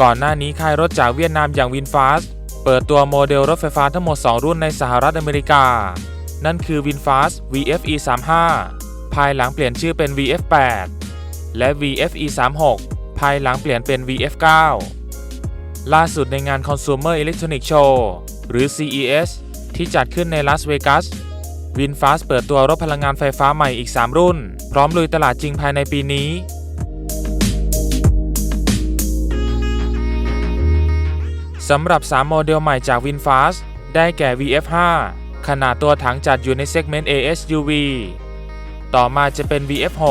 ก่อนหน้านี้ค่ายรถจากเวียดนามอย่างวินฟาสเปิดตัวโมเดลรถไฟฟ้าทั้งหมด 2 รุ่นในสหรัฐอเมริกา นั่นคือ VinFast VFE 35ภายหลังเปลี่ยนชื่อเป็น VF8 และ VFE 36ภายหลังเปลี่ยนเป็น VF9 ล่าสุดในงาน Consumer Electronic Show หรือ CES ที่จัดขึ้นในลาสเวกัส VinFast เปิดตัวรถพลังงานไฟฟ้าใหม่อีก 3 รุ่น พร้อมลุยตลาดจริงภายในปีนี้ สำหรับ 3 โมเดลใหม่จาก VinFast ได้แก่ VF5 ขนาดตัวถังจัดอยู่ในเซกเมนต์ ASUV ต่อมาจะเป็น VF6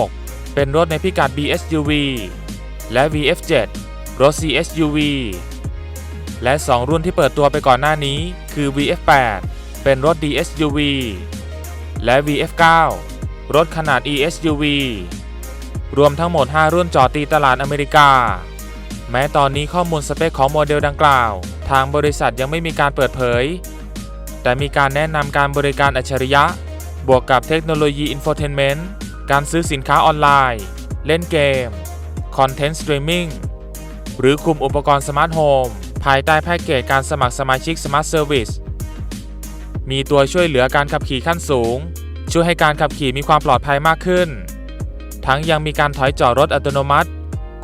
เป็นรถในพิกัด BSUV และ VF7 รถ CSUV และ 2 รุ่นที่เปิดตัวไปก่อนหน้านี้คือ VF8 เป็นรถ DSUV และ VF9 รถขนาด ESUV รวมทั้งหมด 5 รุ่นจอดตีตลาดอเมริกา แม้ตอนนี้ข้อมูลสเปคของโมเดลดังกล่าว ทางบริษัทยังไม่มีการเปิดเผย แต่มีการแนะนำการบริการอัจฉริยะ บวกกับเทคโนโลยีอินโฟเทนเมนต์ การซื้อสินค้าออนไลน์ เล่นเกม คอนเทนต์สตรีมมิ่ง หรือคุมอุปกรณ์สมาร์ทโฮมภายใต้แพ็กเกจการสมัครสมาชิก Smart Service มีตัวช่วยเหลือการขับขี่ขั้นสูง ช่วยให้การขับขี่มีความปลอดภัยมากขึ้น ทั้งยังมีการถอยจอดรถอัตโนมัติ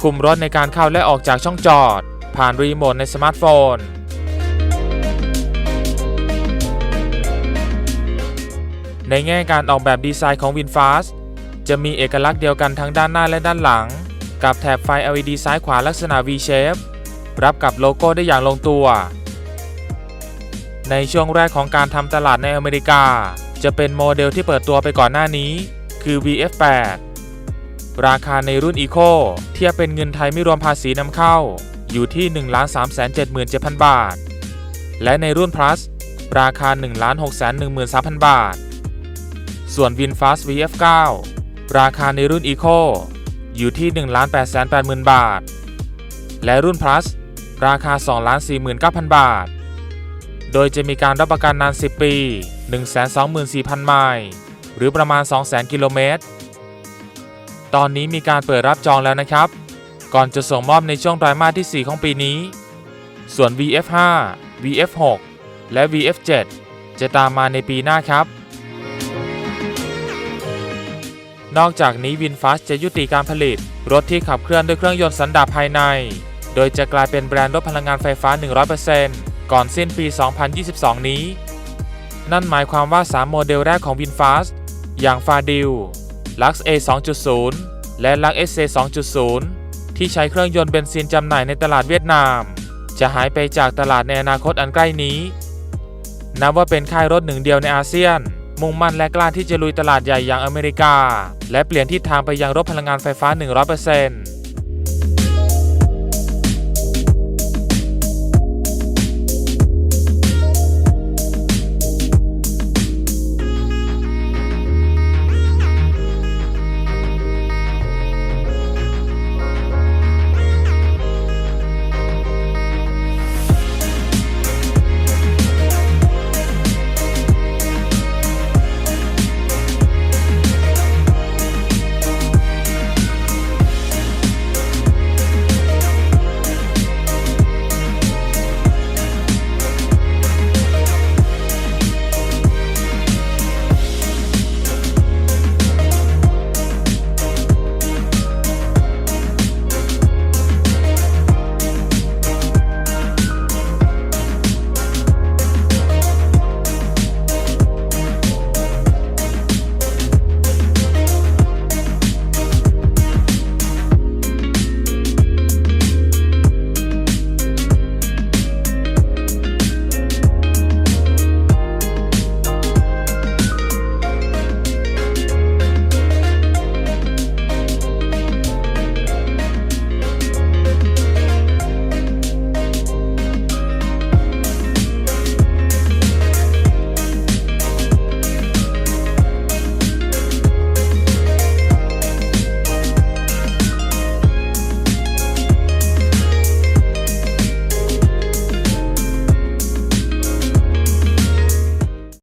คุมรถในการเข้าและออกจากช่องจอด ผ่านรีโมทในสมาร์ทโฟน ในแง่การออกแบบดีไซน์ของ VinFast จะมีเอกลักษณ์เดียวกันทั้งด้านหน้าและด้านหลัง กับแถบไฟ LED ซ้ายขวาลักษณะ V shape รับกับโลโก้ได้อย่างลงตัว ในช่วงแรกของการทำตลาดในอเมริกา จะเป็นโมเดลที่เปิดตัวไปก่อนหน้านี้ คือ VF8 ราคาในรุ่น Eco เทียบเป็นเงินไทยไม่รวมภาษีนำเข้า อยู่ที่ 1,377,000 บาท และในรุ่น Plus ราคา 1,613,000 บาท ส่วน VinFast VF9 ราคาในรุ่น Eco อยู่ที่ 1,880,000บาท และรุ่น Plus ราคา 2,49,000 บาท โดยจะมีการรับประกันนาน 10 ปี 124,000 ไมล์ หรือประมาณ 200,000 กิโลเมตร ตอนนี้มีการเปิดรับจองแล้วนะครับ ก่อนจะส่งมอบในช่วงไตรมาสที่ 4 ของปีนี้ ส่วน VF5 VF6 และ VF7 จะตามมาในปีหน้าครับ นอกจากนี้ VinFast จะยุติการผลิต รถที่ขับเคลื่อนด้วยเครื่องยนต์สันดาปภายใน โดยจะกลายเป็นแบรนด์รถพลังงานไฟฟ้า 100%ก่อนสิ้นปี 2022 นี้ นั่นหมายความว่า 3 โมเดลแรกของ VinFast อย่าง f a d i l Lux A 2.0 และ Lux SC 2.0 ที่ใช้เครื่องยนต์เบนซินจำหน่ายในตลาดเวียดนาม จะหายไปจากตลาดในอนาคตอันใกล้นี้ นับว่าเป็นค่ายรถหนึ่งเดียวในอาเซียน มุ่งมั่นและกล้าที่จะลุยตลาดใหญ่อย่างอเมริกา และเปลี่ยนทิศทางไปยังรถพลังงานไฟฟ้า 100%